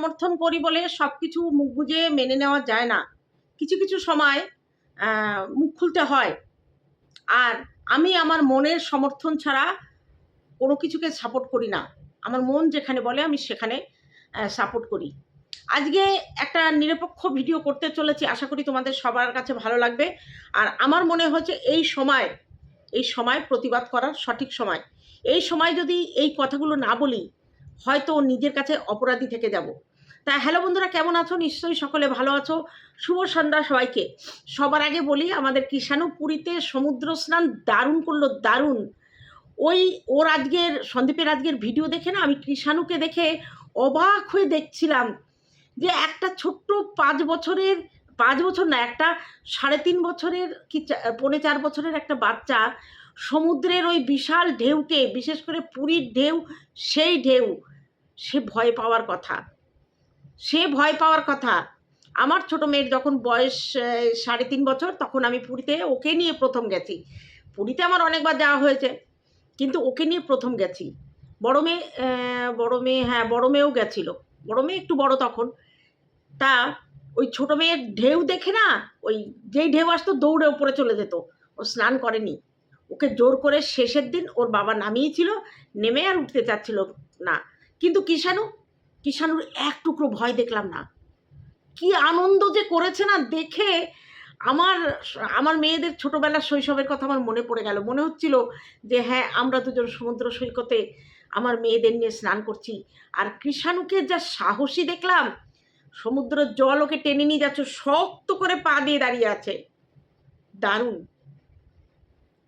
সমর্থন করি বলে সব কিছু মুখ বুঝে মেনে নেওয়া যায় না। কিছু কিছু সময় মুখ খুলতে হয়। আর আমি আমার মনের সমর্থন ছাড়া কোনো কিছুকে সাপোর্ট করি না। আমার মন যেখানে বলে আমি সেখানে সাপোর্ট করি। আজকে একটা নিরপেক্ষ ভিডিও করতে চলেছি। আশা করি তোমাদের সবার কাছে ভালো লাগবে। আর আমার মনে হচ্ছে এই সময় এই সময় প্রতিবাদ করার সঠিক সময়। এই সময় যদি এই কথাগুলো না বলি, হয়তো নিজের কাছে অপরাধী থেকে যাব। তা হ্যালো বন্ধুরা, কেমন আছো? নিশ্চয়ই সকলে ভালো আছো। শুভ সন্ধ্যা সবাইকে। সবার আগে বলি, আমাদের কিষাণু পুরীতে সমুদ্র স্নান দারুণ করল, দারুণ। ওই ওর আজকের, সন্দীপের আজকের ভিডিও দেখে না, আমি কৃষাণুকে দেখে অবাক হয়ে দেখছিলাম যে একটা ছোট্ট পাঁচ বছরের, পাঁচ বছর না, একটা সাড়ে তিন বছরের কি পৌনে চার বছরের একটা বাচ্চা সমুদ্রের ওই বিশাল ঢেউকে, বিশেষ করে পুরীর ঢেউ, সেই ঢেউ, সে ভয় পাওয়ার কথা। সে ভয় পাওয়ার কথা। আমার ছোট মেয়ের যখন বয়স সাড়ে তিন বছর, তখন আমি পুরীতে ওকে নিয়ে প্রথম গেছি। পুরীতে আমার অনেকবার যাওয়া হয়েছে, কিন্তু ওকে নিয়ে প্রথম গেছি। বড় মেয়ে বড় মেয়ে হ্যাঁ বড় মেয়েও গেছিল। বড় মেয়ে একটু বড় তখন। তা ওই ছোট মেয়ের ঢেউ দেখে না, ওই যেই ঢেউ আসতো দৌড়ে ওপরে চলে যেত। ও স্নান করেনি। ওকে জোর করে শেষের দিন ওর বাবা নামিয়েছিল, নেমে আর উঠতে চাচ্ছিল না। কিন্তু কিষাণু কিষাণুর এক টুকরো ভয় দেখলাম না। কি আনন্দ যে করেছে না দেখে আমার আমার মেয়েদের ছোটোবেলার শৈশবের কথা আমার মনে পড়ে গেল। মনে হচ্ছিল যে হ্যাঁ আমরা দুজন সমুদ্র সৈকতে আমার মেয়েদের নিয়ে স্নান করছি। আর কৃষাণুকে যা সাহসী দেখলাম, সমুদ্রের জল ওকে টেনে নিয়ে যাচ্ছে, শক্ত করে পা দিয়ে দাঁড়িয়ে আছে। দারুণ।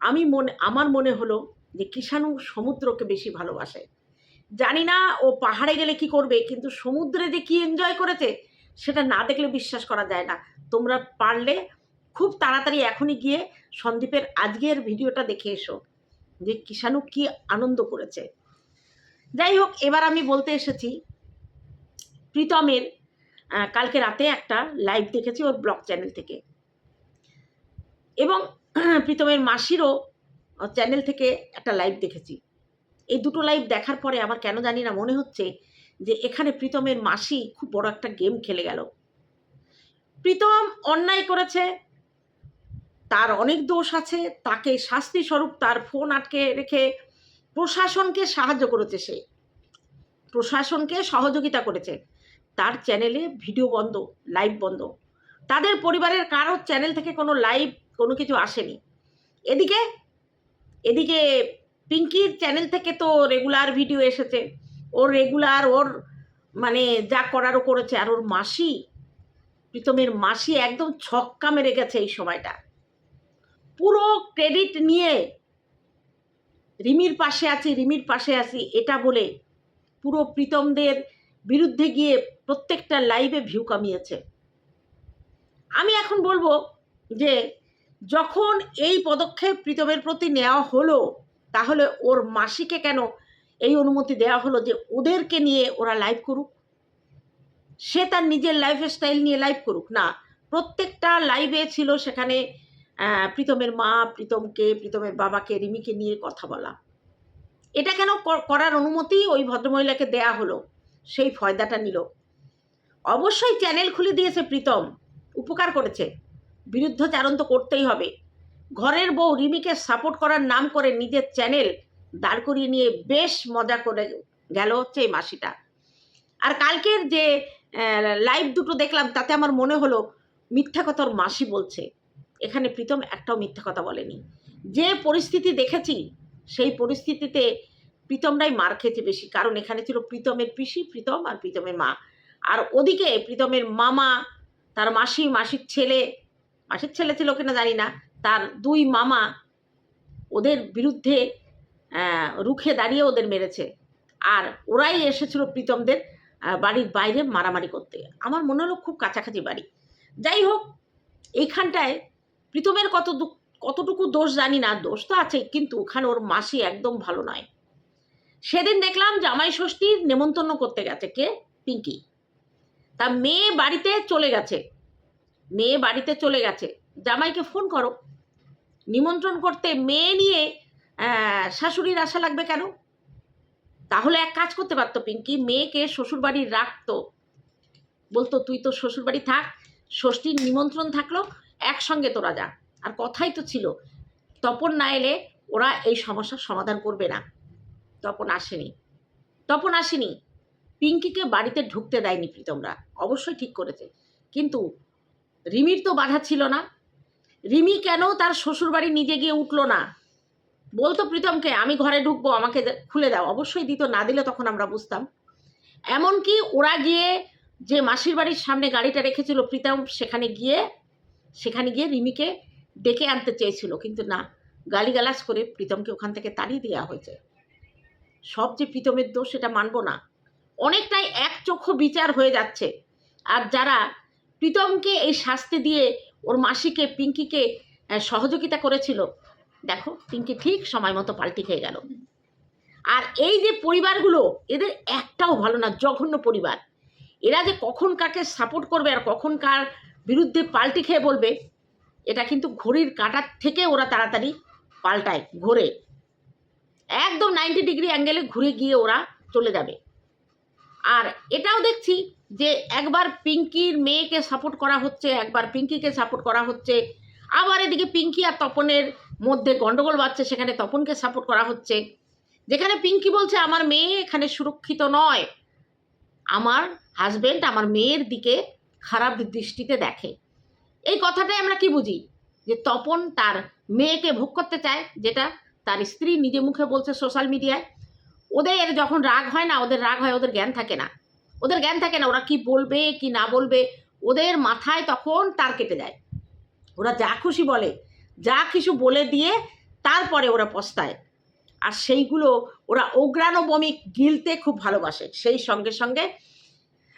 আমি মনে, আমার মনে হলো যে কৃষাণু সমুদ্রকে বেশি ভালোবাসে। জানি না ও পাহাড়ে গেলে কি করবে, কিন্তু সমুদ্রে যে কি এনজয় করেছে, সেটা না দেখলে বিশ্বাস করা যায় না। তোমরা পারলে খুব তাড়াতাড়ি এখনই গিয়ে সন্দীপের আজকের ভিডিওটা দেখে এসো, যে কিষাণু কি আনন্দ করেছে। যাই হোক, এবার আমি বলতে এসেছি, প্রীতমের কালকে রাতে একটা লাইভ দেখেছি ওর ব্লগ চ্যানেল থেকে। এবং প্রীতমের মাসিরও চ্যানেল থেকে একটা লাইভ দেখেছি। এই দুটো লাইভ দেখার পরে আমার কেন জানি না মনে হচ্ছে যে এখানে প্রীতমের মাসি খুব বড় একটা গেম খেলে গেল। প্রীতম অন্যায় করেছে, তার অনেক দোষ আছে, তাকে শাস্তি স্বরূপ তার ফোন আটকে রেখে প্রশাসনকে সাহায্য করেছে সে। প্রশাসনকে সহযোগিতা করেছে। তার চ্যানেলে ভিডিও বন্ধ লাইভ বন্ধ। তাদের পরিবারের কারোর চ্যানেল থেকে কোনো লাইভ কোনো কিছু আসেনি। এদিকে এদিকে পিঙ্কির চ্যানেল থেকে তো রেগুলার ভিডিও এসেছে। ওর রেগুলার ওর মানে যা করারও করেছে। আর ওর মাসি, প্রীতমের মাসি একদম ছক্কা মেরে গেছে এই সময়টা। পুরো ক্রেডিট নিয়ে রিমির পাশে আছি, রিমির পাশে আছি, এটা বলে পুরো প্রীতমদের বিরুদ্ধে গিয়ে প্রত্যেকটা লাইভে ভিউ কামিয়েছে। আমি এখন বলব যে, যখন এই পদক্ষেপ প্রীতমের প্রতি নেওয়া হলো তাহলে ওর মাসিকে কেন এই অনুমতি দেওয়া হলো যে ওদেরকে নিয়ে ওরা লাইভ করুক? সে তার নিজের লাইফ স্টাইল নিয়ে লাইভ করুক। না, প্রত্যেকটা লাইভে ছিল সেখানে প্রীতমের মা, প্রীতমকে, প্রীতমের বাবাকে, রিমিকে নিয়ে কথা বলা। এটা কেন করার অনুমতি ওই ভদ্রমহিলাকে দেয়া হলো? সেই ফয়দাটা নিল। অবশ্যই চ্যানেল খুলে দিয়েছে প্রীতম। উপকার করেছে। বিরুদ্ধচারণ তো করতেই হবে। ঘরের বউ রিমিকে সাপোর্ট করার নাম করে নিজের চ্যানেল দাঁড় করিয়ে নিয়ে বেশ মজা করে গেল হচ্ছে এই মাসিটা। আর কালকের যে লাইভ দুটো দেখলাম, তাতে আমার মনে হলো, মিথ্যা কথা ওর মাসি বলছে। এখানে প্রীতম একটাও মিথ্যা কথা বলেনি। যে পরিস্থিতি দেখেছি, সেই পরিস্থিতিতে প্রীতমরাই মার খেয়েছে বেশি। কারণ এখানে ছিল প্রীতমের পিসি, প্রীতম আর প্রীতমের মা। আর ওদিকে প্রীতমের মামা, তার মাসি, মাসির ছেলে মাসির ছেলে ছিল কিনা জানি না তার দুই মামা ওদের বিরুদ্ধে রুখে দাঁড়িয়ে ওদের মেরেছে। আর ওরাই এসেছিল প্রীতমদের বাড়ির বাইরে মারামারি করতে। আমার মনে হলো খুব কাছাকাছি বাড়ি। যাই হোক, এইখানটায় প্রীতমের কত কতটুকু দোষ জানি না, দোষ তো আছে কিন্তু ওখানে ওর মাসি একদম ভালো নয়। সেদিন দেখলাম জামাই ষষ্ঠীর নেমন্তন্ন করতে গেছে কে? পিঙ্কি। তা মেয়ে বাড়িতে চলে গেছে। মেয়ে বাড়িতে চলে গেছে। জামাইকে ফোন করো। নিমন্ত্রণ করতে মেয়ে নিয়ে শাশুড়ির আশা লাগবে কেন? তাহলে এক কাজ করতে পারতো পিঙ্কি, মেয়েকে শ্বশুর বাড়ির রাখতো। বলতো, তুই তো শ্বশুরবাড়ি থাক, ষষ্ঠীর নিমন্ত্রণ থাকল, একসঙ্গে তোরা যা। আর কথাই তো ছিল, তপন না এলে ওরা এই সমস্যার সমাধান করবে না। তপন আসেনি। তপন আসেনি। পিঙ্কিকে বাড়িতে ঢুকতে দেয়নি প্রীতমরা। অবশ্যই ঠিক করেছে। কিন্তু রিমির তো বাধা ছিল না। রিমি কেন তার শ্বশুরবাড়ি নিজে গিয়ে উঠল না? বলতো প্রীতমকে, আমি ঘরে ঢুকবো, আমাকে খুলে দাও। অবশ্যই দিত, না দিলে তখন আমরা বুঝতাম। এমনকি ওরা গিয়ে যে মাসির বাড়ির সামনে গাড়িটা রেখেছিল প্রীতম, সেখানে গিয়ে সেখানে গিয়ে রিমিকে ডেকে আনতে চেয়েছিল। কিন্তু না, গালিগালাজ করে প্রীতমকে ওখান থেকে তাড়িয়ে দেওয়া হয়েছে। সব যে প্রীতমের দোষ, সেটা মানবো না। অনেকটাই এক চক্ষু বিচার হয়ে যাচ্ছে। আর যারা প্রীতমকে এই শাস্তি দিয়ে ওর মাসিকে, পিঙ্কিকে সহযোগিতা করেছিল। দেখো, পিঙ্কি ঠিক সময় মতো পাল্টি খেয়ে গেল। আর এই যে পরিবারগুলো, এদের একটাও ভালো না, জঘন্য পরিবার। এরা যে কখন কাকে সাপোর্ট করবে আর কখন কার বিরুদ্ধে পাল্টি খেয়ে বলবে, এটা কিন্তু ঘড়ির কাঁটার থেকে ওরা তাড়াতাড়ি পাল্টায়, ঘোরে। একদম নাইনটি ডিগ্রি অ্যাঙ্গেলে ঘুরে গিয়ে ওরা চলে যাবে। আর এটাও দেখছি যে একবার পিঙ্কির মেয়েকে সাপোর্ট করা হচ্ছে, একবার পিঙ্কিকে সাপোর্ট করা হচ্ছে। আবার এদিকে পিঙ্কি আর তপনের মধ্যে গন্ডগোল বাড়ছে, সেখানে তপনকে সাপোর্ট করা হচ্ছে। যেখানে পিঙ্কি বলছে, আমার মেয়ে এখানে সুরক্ষিত নয়। আমার হাজবেন্ড আমার মেয়ের দিকে খারাপ দৃষ্টিতে দেখে। এই কথাটাই আমরা কি বুঝি? যে তপন তার মেয়েকে ভোগ করতে চায়, যেটা তার স্ত্রী নিজে মুখে বলছে সোশ্যাল মিডিয়ায় ওদের যখন রাগ হয় না, ওদের রাগ হয়, ওদের জ্ঞান থাকে না। ওদের জ্ঞান থাকে না ওরা কি বলবে কি না বলবে ওদের মাথায় তখন তার কেটে যায়। ওরা যা খুশি বলে যা কিছু বলে দিয়ে তারপরে ওরা পস্তায়। আর সেইগুলো ওরা অগ্রাণ বমি গিলতে খুব ভালোবাসে। সেই সঙ্গে সঙ্গে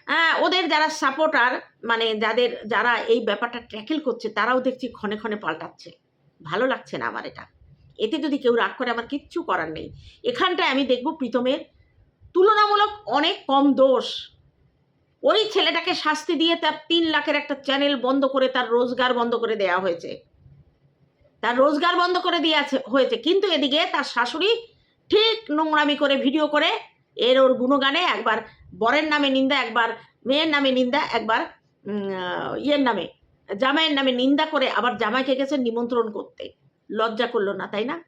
আহ, ওদের যারা সাপোর্টার মানে যাদের যারা এই ব্যাপারটা ট্যাকেল করছে তারাও দেখছি ক্ষণে ক্ষণে পাল্টাচ্ছে। ভালো লাগছে না আমার এটা। এতে যদি কেউ রাগ করে আমার কিচ্ছু করার নেই। এখানটায় আমি দেখব প্রীতমের তুলনামূলক অনেক কম দোষ। ওই ছেলেটাকে শাস্তি দিয়ে তার তিন লাখের একটা চ্যানেল বন্ধ করে তার রোজগার বন্ধ করে দেওয়া হয়েছে। তার রোজগার বন্ধ করে দেওয়া আছে- হয়েছে। কিন্তু এদিকে তার শাশুড়ি ঠিক নোংরামি করে ভিডিও করে, এর ওর গুণগানে একবার, বরের নামে নিন্দা একবার, মেয়ের নামে নিন্দা একবার ইয়ের নামে, জামাইয়ের নামে নিন্দা করে আবার জামাইকে গেছে নিমন্ত্রণ করতে। লজ্জা করল না, তাই না?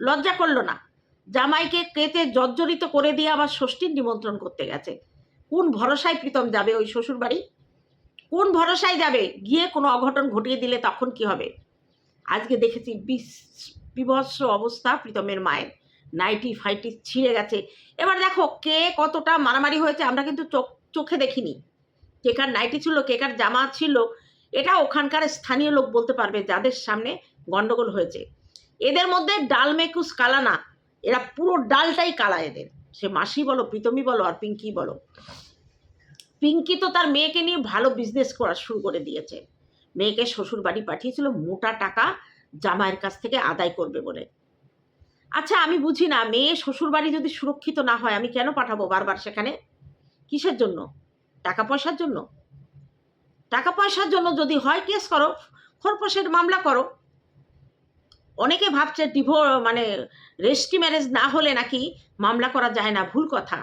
লজ্জা করল না। জামাইকে কেতে জর্জরিত করে দিয়ে আবার ষষ্ঠীর নিমন্ত্রণ করতে গেছে। কোন ভরসায় প্রীতম যাবে ওই শ্বশুর বাড়ি কোন ভরসায় যাবে? গিয়ে কোনো অঘটন ঘটিয়ে দিলে তখন কি হবে? আজকে দেখেছি বিভৎস অবস্থা প্রীতমের মায়ের। নাইটি ফাইটি ছিঁড়ে গেছে। এবার দেখো কে কতটা মারামারি হয়েছে, আমরা কিন্তু চোখ, চোখে দেখিনি। কেকার নাইটি ছিল কেকার জামা ছিল, এটা ওখানকার স্থানীয় লোক বলতে পারবে যাদের সামনে গন্ডগোল হয়েছে। এদের মধ্যে ডাল মেকুস কালা না এরা পুরো ডালটাই কালা এদের। সে মাসি বলো প্রীতমী বলো আর পিঙ্কি বলো। পিঙ্কি তো তার মেয়েকে নিয়ে ভালো বিজনেস করা শুরু করে দিয়েছে। মেয়েকে শ্বশুর বাড়ি পাঠিয়েছিল, মোটা টাকা জামাইয়ের কাছ থেকে আদায় করবে বলে। আচ্ছা আমি বুঝি না, মেয়ে শ্বশুর বাড়ি যদি সুরক্ষিত না হয়, আমি কেন পাঠাবো বারবার সেখানে? কিসের জন্য? টাকা পয়সার জন্য? টাকা পয়সার জন্য যদি হয় কেস করো। খরপোশের মামলা করো। অনেকে ভাবছে ডিভো মানে রেস্টি ম্যারেজ না হলে নাকি মামলা করা যায় না, ভুল কথা।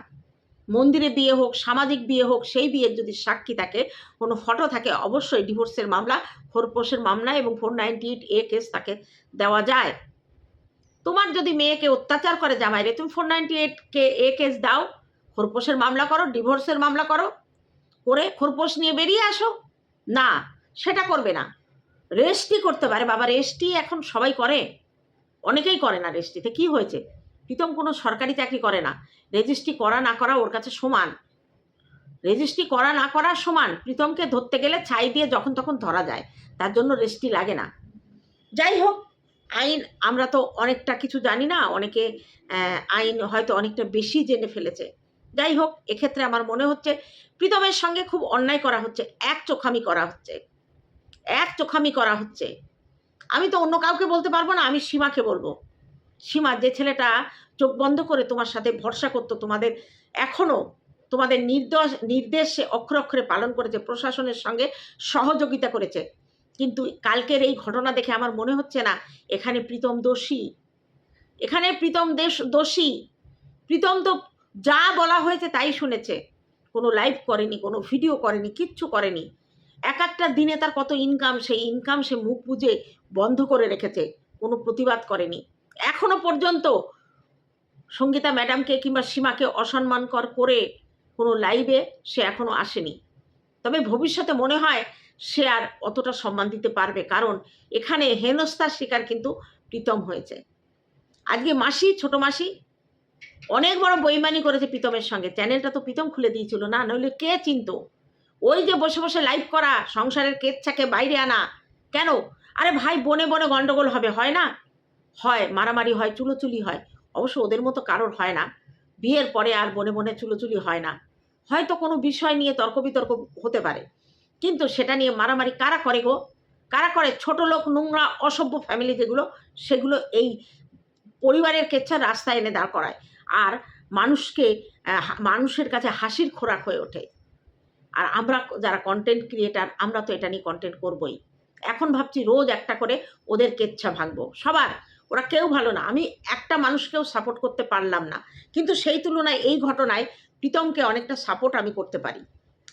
মন্দিরে বিয়ে হোক, সামাজিক বিয়ে হোক, সেই বিয়ের যদি সাক্ষী থাকে, কোনো ফটো থাকে, অবশ্যই ডিভোর্সের মামলা খোরপোশের মামলা এবং four ninety eight A case তাকে দেওয়া যায়। তোমার যদি মেয়েকে অত্যাচার করে জামাইরে তুমি ফোর নাইনটি এইট কে, এ কেস দাও খোরপোশের মামলা করো ডিভোর্সের মামলা করো, করে খোরপোশ নিয়ে বেরিয়ে আসো। না, সেটা করবে না। রেস্টই করতে পারে। বাবা রেস্টই এখন সবাই করে। অনেকেই করে না রেস্টিতে কি হয়েছে? প্রীতম কোনো সরকারি চাকরি করে না। রেজিস্ট্রি করা না করা ওর কাছে সমান। রেজিস্ট্রি করা না করা সমান। প্রীতমকে ধরতে গেলে ছাই দিয়ে যখন তখন ধরা যায়। তার জন্য রেস্ট্রি লাগে না। যাই হোক, আইন আমরা তো অনেকটা কিছু জানি না। অনেকে আইন হয়তো অনেকটা বেশি জেনে ফেলেছে। যাই হোক, এক্ষেত্রে আমার মনে হচ্ছে প্রীতমের সঙ্গে খুব অন্যায় করা হচ্ছে। এক চোখামি করা হচ্ছে। এক চোখামি করা হচ্ছে। আমি তো অন্য কাউকে বলতে পারব না, আমি সীমাকে বলব। সীমা, যে ছেলেটা চোখ বন্ধ করে তোমার সাথে ভরসা করতো, তোমাদের এখনও তোমাদের নির্দেশ নির্দেশে অক্ষরে অক্ষরে পালন করেছে, প্রশাসনের সঙ্গে সহযোগিতা করেছে। কিন্তু কালকের এই ঘটনা দেখে আমার মনে হচ্ছে না, এখানে প্রীতম দোষী। এখানে প্রীতম দেশ, দোষী। প্রীতম তো যা বলা হয়েছে তাই শুনেছে। কোনো লাইভ করেনি, কোনো ভিডিও করেনি, কিচ্ছু করেনি। এক একটা দিনে তার কত ইনকাম সেই ইনকাম সে মুখ বুঝে বন্ধ করে রেখেছে, কোনো প্রতিবাদ করেনি। এখনও পর্যন্ত সঙ্গীতা ম্যাডামকে কিংবা সীমাকে অসম্মানকর করে কোনো লাইভে সে এখনও আসেনি। তবে ভবিষ্যতে মনে হয় সে আর অতটা সম্মান দিতে পারবে, কারণ এখানে হেনস্থার শিকার কিন্তু প্রীতম হয়েছে। আজকে মাসি, ছোট মাসি, অনেক বড় বইমানি করেছে প্রীতমের সঙ্গে। চ্যানেলটা তো প্রীতম খুলে দিয়েছিল। না, নইলে কে চিনতো? ওই যে বসে বসে লাইভ করা, সংসারের কেচ্ছাকে বাইরে আনা। কেন? আরে ভাই, বনে বনে গন্ডগোল হবে, হয় না? হয়, মারামারি হয়, চুলোচুলি হয়। অবশ্য ওদের মতো কারোর হয় না। বিয়ের পরে আর বনে বনে চুলোচুলি হয় না। হয়তো কোনো বিষয় নিয়ে তর্ক বিতর্ক হতে পারে। কিন্তু সেটা নিয়ে মারামারি কারা করে গো? কারা করে? ছোট লোক, নোংরা, অসভ্য ফ্যামিলি যেগুলো, সেগুলো এই পরিবারের কেচ্ছা রাস্তায় এনে দাঁড় করায়। আর মানুষকে মানুষের কাছে হাসির খোরাক হয়ে ওঠে। আর আমরা যারা কন্টেন্ট ক্রিয়েটার আমরা তো এটা নিয়ে কন্টেন্ট করবই। এখন ভাবছি রোজ একটা করে ওদের কেচ্ছা ভাঙবো। সবার, ওরা কেউ ভালো না। আমি একটা মানুষকেও সাপোর্ট করতে পারলাম না। কিন্তু সেই তুলনায় এই ঘটনায় প্রীতমকে অনেকটা সাপোর্ট আমি করতে পারি।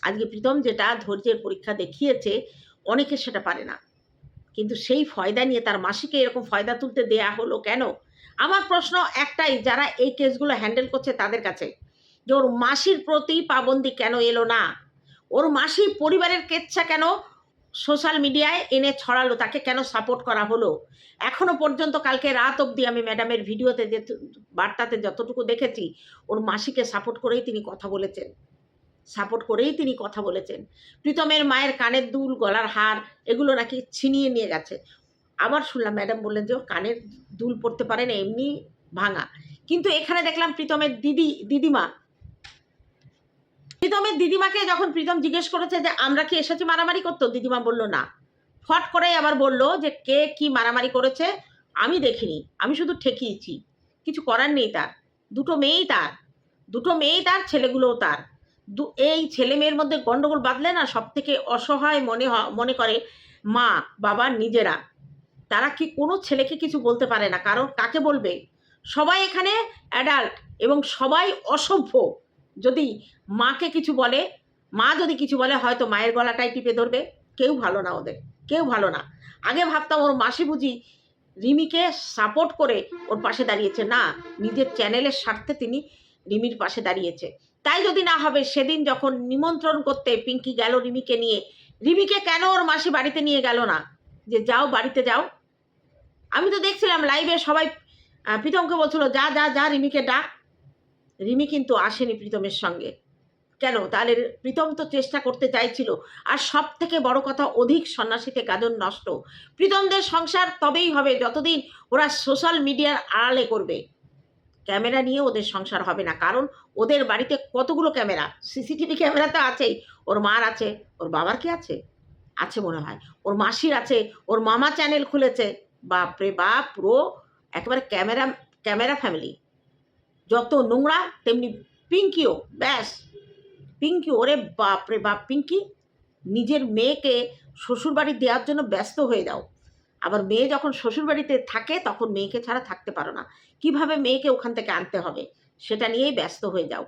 আজকে প্রীতম যেটা ধৈর্যের পরীক্ষা দেখিয়েছে, অনেকে সেটা পারে না। কিন্তু সেই ফয়দা নিয়ে তার মাসিকে এরকম ফয়দা তুলতে দেয়া হলো কেন? আমার প্রশ্ন একটাই, যারা এই কেসগুলো হ্যান্ডেল করছে তাদের কাছে। যে ওর মাসির প্রতি পাবন্দি কেন এলো না? ওর মাসি পরিবারের কেচ্ছা কেন সোশ্যাল মিডিয়ায় এনে ছড়ালো? তাকে কেন সাপোর্ট করা হলো? এখনও পর্যন্ত কালকে রাত অবধি আমি ম্যাডামের ভিডিওতে যে বার্তাতে যতটুকু দেখেছি, ওর মাসিকে সাপোর্ট করেই তিনি কথা বলেছেন। সাপোর্ট করেই তিনি কথা বলেছেন। প্রীতমের মায়ের কানের দুল, গলার হার, এগুলো নাকি ছিনিয়ে নিয়ে গেছে। আবার শুনলাম ম্যাডাম বললেন যে কানের দুল পড়তে পারে না, এমনি ভাঙা। কিন্তু এখানে দেখলাম প্রীতমের দিদি, দিদিমা প্রীতমের দিদিমাকে যখন প্রীতম জিজ্ঞেস করেছে যে, আমরা কি এসেছি মারামারি করতো? দিদিমা বলল, না। ফট করেই আবার বলল যে, কে কি মারামারি করেছে? আমি দেখিনি। আমি শুধু ঠেকিয়েছি। কিছু করার নেই তার। দুটো মেয়েই তার। দুটো মেয়েই তার, ছেলেগুলোও তার। দু, এই ছেলে মেয়ের মধ্যে গন্ডগোল বাঁধলে না সব থেকে অসহায় মনে মনে করে মা, বাবা, নিজেরা। তারা কি কোনো ছেলেকে কিছু বলতে পারে না। কারণ কাকে বলবে? সবাই এখানে অ্যাডাল্ট এবং সবাই অসভ্য। যদি মাকে কিছু বলে, মা যদি কিছু বলে, হয়তো মায়ের গলাটাই টিপে ধরবে। কেউ ভালো না ওদের, কেউ ভালো না। আগে ভাবতাম ওর মাসি বুঝি রিমিকে সাপোর্ট করে ওর পাশে দাঁড়িয়েছে। না, নিজের চ্যানেলের স্বার্থে তিনি রিমির পাশে দাঁড়িয়েছে। তাই যদি না হবে, সেদিন যখন নিমন্ত্রণ করতে পিঙ্কি গেল রিমিকে নিয়ে, রিমিকে কেন ওর মাসি বাড়িতে নিয়ে গেল না? যে যাও বাড়িতে যাও। আমি তো দেখছিলাম লাইভে সবাই প্রীতমকে বলছিল, যা যা যা, রিমিকে ডাক। রিমি কিন্তু আসেনি প্রীতমের সঙ্গে। কেন? তাহলে প্রীতম তো চেষ্টা করতে চাইছিল। আর সব থেকে বড় কথা, অধিক সন্ন্যাসীতে গাজন নষ্ট। প্রীতমদের সংসার তবেই হবে যতদিন ওরা সোশ্যাল মিডিয়ার আড়ালে করবে। ক্যামেরা নিয়ে ওদের সংসার হবে না। কারণ ওদের বাড়িতে কতগুলো ক্যামেরা? সিসিটিভি ক্যামেরা তো আছেই। ওর মার আছে, ওর বাবার কি আছে? আছে মনে হয়। ওর মাসির আছে, ওর মামা চ্যানেল খুলেছে। বাপরে বাপ, পুরো একেবারে ক্যামেরা ক্যামেরা ফ্যামিলি। যত নোংরা, তেমনি পিঙ্কিও, ব্যাস। পিঙ্কি, ওরে বাপরে বাপ, পিঙ্কি, নিজের মেয়েকে শ্বশুরবাড়ি দেওয়ার জন্য ব্যস্ত হয়ে যাও। আবার মেয়ে যখন শ্বশুরবাড়িতে থাকে, তখন মেয়েকে ছাড়া থাকতে পারো না। কীভাবে মেয়েকে ওখান থেকে আনতে হবে? সেটা নিয়েই ব্যস্ত হয়ে যাও।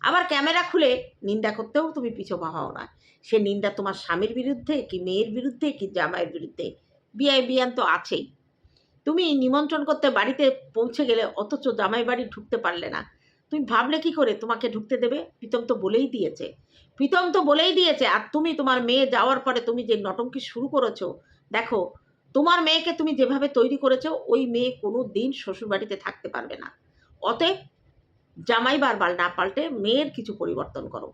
আবার ক্যামেরা খুলে নিন্দা করতেও তুমি পিছু হও না। সে নিন্দা তোমার স্বামীর বিরুদ্ধে কি মেয়ের বিরুদ্ধে, কি জামাইয়ের বিরুদ্ধে? বিয়ায় বিয়ান তো আছেই। তুমি নিমন্ত্রণ করতে বাড়িতে পৌঁছে গেলে অথচ জামাই বাড়ি ঢুকতে পারলে না। তুমি ভাবলে কি করে তোমাকে ঢুকতে দেবে? প্রীতম তো বলেই দিয়েছে। প্রীতম তো বলেই দিয়েছে, আর তুমি তোমার মেয়ে যাওয়ার পরে তুমি যে নটঙ্কি শুরু করেছ, দেখো, তোমার মেয়েকে তুমি যেভাবে তৈরি করেছ, ওই মেয়ে কোনো দিন শ্বশুরবাড়িতে থাকতে পারবে না। অতএব জামাই বারবার না পাল্টে মেয়ের কিছু পরিবর্তন করো।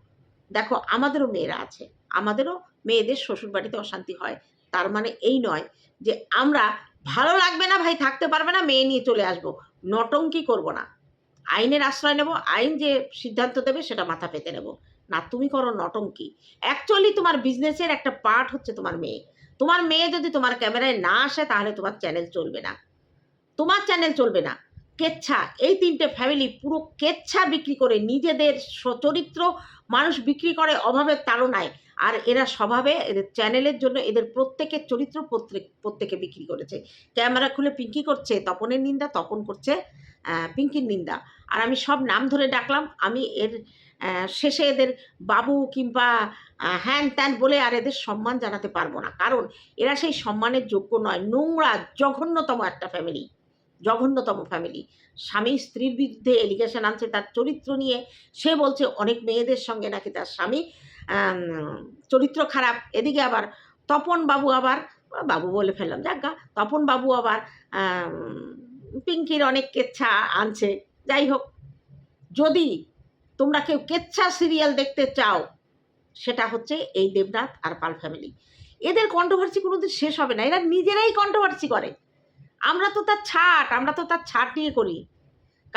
দেখো, আমাদেরও মেয়েরা আছে, আমাদেরও মেয়েদের শ্বশুরবাড়িতে অশান্তি হয়। তার মানে এই নয় যে আমরা ভালো লাগবে না ভাই, থাকতে পারবে না, মেয়ে নিয়ে চলে আসব। নটঙ্কি করব না। আইনের আশ্রয় নেব, আইন যে সিদ্ধান্ত দেবে সেটা মাথা পেতে নেব। না, তুমি করো নটঙ্কি। অ্যাকচুয়ালি তোমার বিজনেসের একটা পার্ট হচ্ছে তোমার মেয়ে। তোমার মেয়ে যদি তোমার ক্যামেরায় না আসে, তাহলে তোমার চ্যানেল চলবে না। তোমার চ্যানেল চলবে না। কেচ্ছা, এই তিনটে ফ্যামিলি পুরো কেচ্ছা বিক্রি করে নিজেদের স- চরিত্র মানুষ বিক্রি করে অভাবের তাড়নায়। আর এরা স্বভাবে এদের চ্যানেলের জন্য এদের প্রত্যেকের চরিত্র প্রত্যেক, প্রত্যেকে বিক্রি করেছে। ক্যামেরা খুলে পিঙ্কি করছে, তপনের নিন্দা, তপন করছে পিঙ্কির নিন্দা। আর আমি সব নাম ধরে ডাকলাম, আমি এর শেষে এদের বাবু কিংবা হ্যান ত্যান বলে আর এদের সম্মান জানাতে পারব না। কারণ এরা সেই সম্মানের যোগ্য নয়। নোংরা, জঘন্যতম একটা ফ্যামিলি জঘন্যতম ফ্যামিলি স্বামী স্ত্রীর বিরুদ্ধে এলিগেশন আনছে, তার চরিত্র নিয়ে সে বলছে, অনেক মেয়েদের সঙ্গে নাকি তার স্বামী চরিত্র খারাপ, এদিকে আবার তপন বাবু আবার বাবু বলে ফেললাম যাজ্ঞা তপন বাবু আবার পিঙ্কির অনেক কেচ্ছা আনছে, যাই হোক। যদি তোমরা কেউ কেচ্ছা সিরিয়াল দেখতে চাও, সেটা হচ্ছে এই দেবনাথ আর পাল ফ্যামিলি এদের কন্ট্রোভার্সি কোনোদিন শেষ হবে না, এরা নিজেরাই কন্ট্রোভার্সি করে। আমরা তো তার ছাট, আমরা তো তার ছাট নিয়ে করি।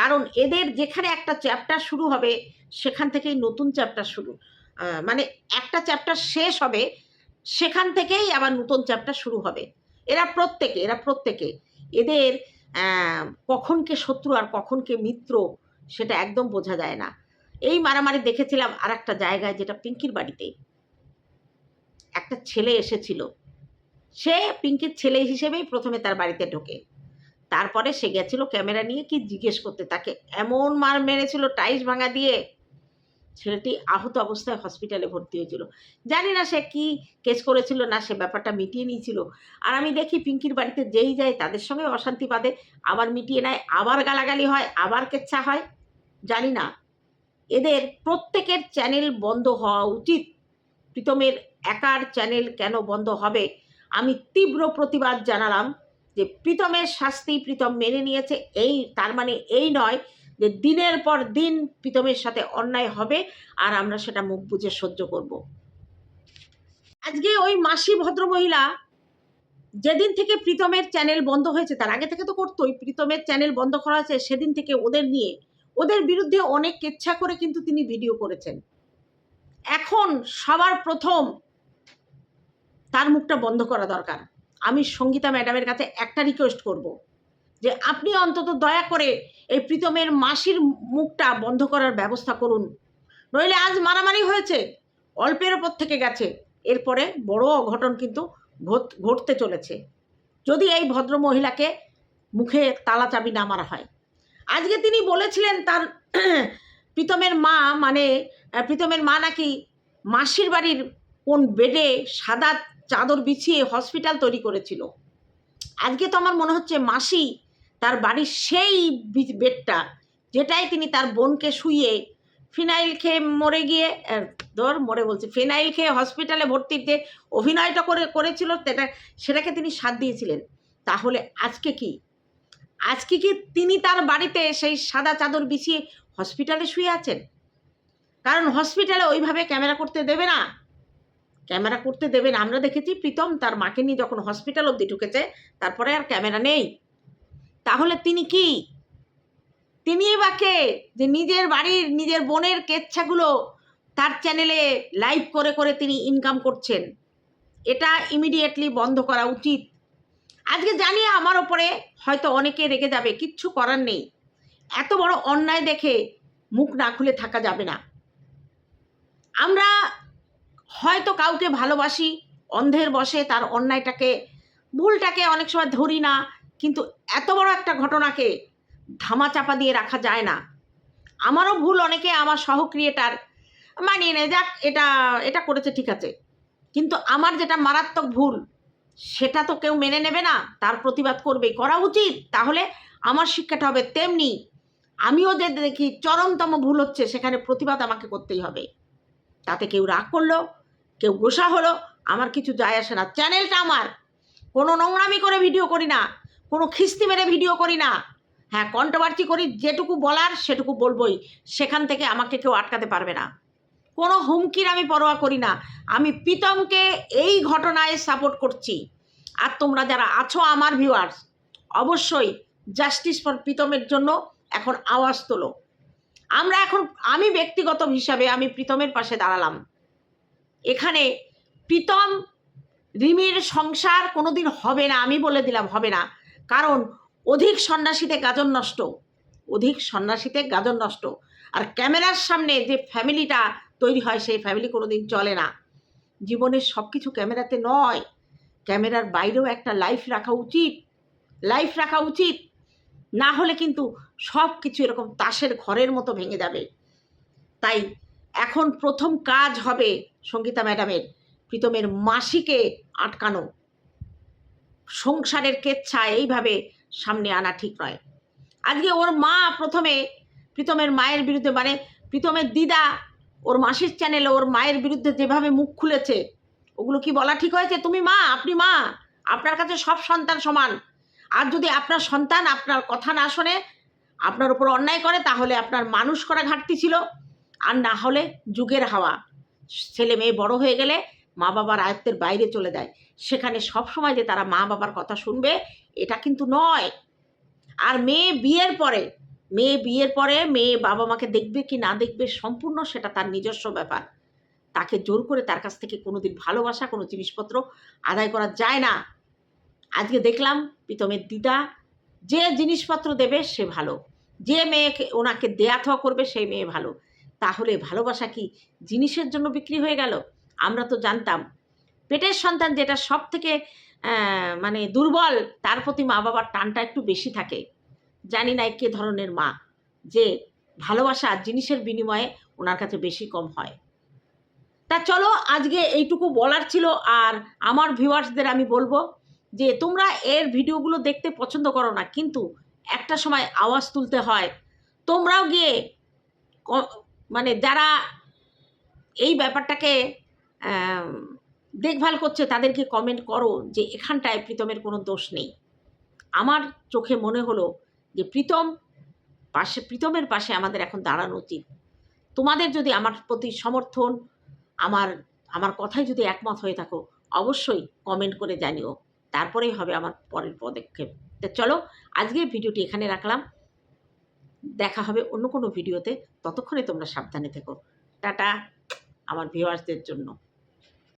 কারণ এদের যেখানে একটা চ্যাপ্টার শুরু হবে, সেখান থেকেই নতুন চ্যাপ্টার শুরু। মানে একটা চ্যাপ্টার শেষ হবে সেখান থেকেই আবার নতুন চ্যাপ্টার শুরু হবে। এরা প্রত্যেকে এরা প্রত্যেকে। এদের আহ, কখন কে শত্রু আর কখন কে মিত্র সেটা একদম বোঝা যায় না। এই মারামারি দেখেছিলাম আর একটা জায়গায় যেটা পিঙ্কির বাড়িতে। একটা ছেলে এসেছিল। সে পিঙ্কির ছেলে হিসেবেই প্রথমে তার বাড়িতে ঢোকে। তারপরে সে গেছিল ক্যামেরা নিয়ে কি জিজ্ঞেস করতে? তাকে এমন মার মেরেছিল টাইস ভাঙা দিয়ে। ছেলেটি আহত অবস্থায় হসপিটালে ভর্তি হয়েছিল। জানি না সে কি কেস করেছিল, না সে ব্যাপারটা মিটিয়ে নিয়েছিল। আর আমি দেখি পিঙ্কির বাড়িতে যেই যায় তাদের সঙ্গে অশান্তি বাঁধে, আবার মিটিয়ে নেয়, আবার গালাগালি হয়, আবার কেচ্ছা হয়, জানি না। এদের প্রত্যেকের চ্যানেল বন্ধ হওয়া উচিত। প্রীতমের একার চ্যানেল কেন বন্ধ হবে? আমি তীব্র প্রতিবাদ জানালাম যে প্রীতমের শাস্তি প্রীতম মেনে নিয়েছে, এই তার মানে এই নয় যে দিনের পর দিন প্রীতমের সাথে অন্যায় হবে আর আমরা সেটা মুখ বুঝে সহ্য করব। আজকে ওই মাসি ভদ্রমহিলা যেদিন থেকে প্রীতমের চ্যানেল বন্ধ হয়েছে, তার আগে থেকে তো করতোই, প্রীতমের চ্যানেল বন্ধ করা হয়েছে সেদিন থেকে ওদের নিয়ে, ওদের বিরুদ্ধে অনেক কেচ্ছা করে কিন্তু তিনি ভিডিও করেছেন। এখন সবার প্রথম তার মুখটা বন্ধ করা দরকার। আমি সঙ্গীতা ম্যাডামের কাছে একটা রিকোয়েস্ট করব। যে আপনি অন্তত দয়া করে এই প্রীতমের মাসির মুখটা বন্ধ করার ব্যবস্থা করুন। নইলে আজ মারামারি হয়েছে, অল্পের ওপর থেকে গেছে। এরপরে বড় অঘটন কিন্তু ঘটতে চলেছে। যদি এই ভদ্র মহিলাকে মুখে তালা চাবি না মারা হয়। আজকে তিনি বলেছিলেন তার প্রীতমের মা মানে প্রীতমের মা নাকি মাসির বাড়ির কোন বেডে সাদা চাদর বিছিয়ে হসপিটাল তৈরি করেছিল। আজকে তো আমার মনে হচ্ছে মাসি তার বাড়ির সেই বেডটা, যেটাই তিনি তার বোনকে শুয়ে ফিনাইল খেয়ে মরে গিয়ে ধর মরে বলছে, ফিনাইল খেয়ে হসপিটালে ভর্তিতে অভিনয়টা করে, করেছিল, সেটা, সেটাকে তিনি সাথ দিয়েছিলেন। তাহলে আজকে কি? আজকে কি তিনি তার বাড়িতে সেই সাদা চাদর বিছিয়ে হসপিটালে শুয়ে আছেন? কারণ হসপিটালে ওইভাবে ক্যামেরা করতে দেবে না। ক্যামেরা করতে দেবে না। আমরা দেখেছি প্রীতম তার মাকে নিয়ে যখন হসপিটাল অবধি ঢুকেছে, তারপরে আর ক্যামেরা নেই। তাহলে তিনি কি? তিনি বা কে? যে নিজের বাড়ির, নিজের বোনের কেচ্ছাগুলো তার চ্যানেলে লাইভ করে করে তিনি ইনকাম করছেন। এটা ইমিডিয়েটলি বন্ধ করা উচিত। আজকে জানি আমার ওপরে হয়তো অনেকে রেগে যাবে, কিচ্ছু করার নেই। এত বড় অন্যায় দেখে মুখ না খুলে থাকা যাবে না। আমরা হয়তো কাউকে ভালোবাসি, অন্ধের বসে তার অন্যায়টাকে, ভুলটাকে অনেক সময় ধরি না কিন্তু এত বড় একটা ঘটনাকে ধামা চাপা দিয়ে রাখা যায় না। আমারও ভুল, অনেকে আমার সহ ক্রিয়েটার মানিয়ে নেয়। যাক, এটা এটা করেছে, ঠিক আছে। কিন্তু আমার যেটা মারাত্মক ভুল, সেটা তো কেউ মেনে নেবে না, তার প্রতিবাদ করবে করা উচিত, তাহলে আমার শিক্ষাটা হবে তেমনি। আমিও যে দেখি চরমতম ভুল হচ্ছে, সেখানে প্রতিবাদ আমাকে করতেই হবে। তাতে কেউ রাগ করল, কেউ গোসা হলো, আমার কিছু যায় আসে না। চ্যানেলটা আমার। কোনো নোংরামি করে ভিডিও করি না। কোনো খিস্তি মেরে ভিডিও করি না। হ্যাঁ কন্ট্রোভার্সি করি, যেটুকু বলার সেটুকু বলবই। সেখান থেকে আমাকে কেউ আটকাতে পারবে না। কোনো হুমকির আমি পরোয়া করি না। আমি প্রীতমকে এই ঘটনায় সাপোর্ট করছি। আর তোমরা যারা আছো আমার ভিউয়ার্স অবশ্যই জাস্টিস ফর প্রীতমের জন্য এখন আওয়াজ তোলো। আমরা এখন, আমি ব্যক্তিগত হিসাবে আমি প্রীতমের পাশে দাঁড়ালাম। এখানে প্রীতম, রিমির সংসার কোনোদিন হবে না, আমি বলে দিলাম হবে না। কারণ অধিক সন্ন্যাসীতে গাজন নষ্ট, অধিক সন্ন্যাসীতে গাজন নষ্ট। আর ক্যামেরার সামনে যে ফ্যামিলিটা তৈরি হয়, সেই ফ্যামিলি কোনো দিন চলে না। জীবনের সব কিছু ক্যামেরাতে নয়। ক্যামেরার বাইরেও একটা লাইফ রাখা উচিত। লাইফ রাখা উচিত। না হলে কিন্তু সব কিছু এরকম তাসের ঘরের মতো ভেঙে যাবে। তাই এখন প্রথম কাজ হবে সঙ্গীতা ম্যাডামের, প্রীতমের মাসিকে আটকানো। সংসারের কেচ্ছা এইভাবে সামনে আনা ঠিক নয়। আজকে ওর মা প্রথমে প্রীতমের মায়ের বিরুদ্ধে মানে প্রীতমের দিদা ওর মাসির চ্যানেলে ওর মায়ের বিরুদ্ধে যেভাবে মুখ খুলেছে, ওগুলো কি বলা ঠিক হয়েছে? তুমি মা, আপনি মা, আপনার কাছে সব সন্তান সমান। আর যদি আপনার সন্তান আপনার কথা না শোনে, আপনার উপর অন্যায় করে, তাহলে আপনার মানুষ করা ঘাটতি ছিল। আর না হলে যুগের হাওয়া। ছেলে মেয়ে বড় হয়ে গেলে মা বাবার আয়ত্তের বাইরে চলে যায়। সেখানে সব সময় যে তারা মা বাবার কথা শুনবে, এটা কিন্তু নয়। আর মেয়ে বিয়ের পরে, মেয়ে বিয়ের পরে মেয়ে বাবা মাকে দেখবে কি না দেখবে সম্পূর্ণ সেটা তার নিজস্ব ব্যাপার। তাকে জোর করে তার কাছ থেকে কোনোদিন ভালোবাসা, কোনো জিনিসপত্র আদায় করা যায় না। আজকে দেখলাম প্রীতমের দিদা যে জিনিসপত্র দেবে সে ভালো। যে মেয়েকে, ওনাকে দেয়া থোয়া করবে সেই মেয়ে ভালো। তাহলে ভালোবাসা কি জিনিসের জন্য বিক্রি হয়ে গেল? আমরা তো জানতাম। পেটের সন্তান যেটা সব থেকে মানে দুর্বল, তার প্রতি মা বাবার টানটা একটু বেশি থাকে। জানি না কে ধরনের মা, যে ভালোবাসা জিনিসের বিনিময়ে ওনার কাছে বেশি কম হয়। তা চলো, আজকে এইটুকু বলার ছিল, আর আমার ভিউয়ার্সদের আমি বলব যে, তোমরা এর ভিডিওগুলো দেখতে পছন্দ করো না, কিন্তু একটা সময় আওয়াজ তুলতে হয়। তোমরাও গিয়ে মানে যারা এই ব্যাপারটাকে দেখভাল করছে, তাদেরকে কমেন্ট করো যে এখানটায় প্রীতমের কোনো দোষ নেই। আমার চোখে মনে হলো যে প্রীতম পাশে, প্রীতমের পাশে আমাদের এখন দাঁড়ানো উচিত। তোমাদের যদি আমার প্রতি সমর্থন, আমার আমার কথায় যদি একমত হয়ে থাকো, অবশ্যই কমেন্ট করে জানিও। তারপরেই হবে আমার পরের পদক্ষেপ। তো চলো আজকে ভিডিওটি এখানে রাখলাম। দেখা হবে অন্য কোনো ভিডিওতে। ততক্ষণে তোমরা সাবধানে থেকো। টাটা, আমার ভিউয়ার্সদের জন্য।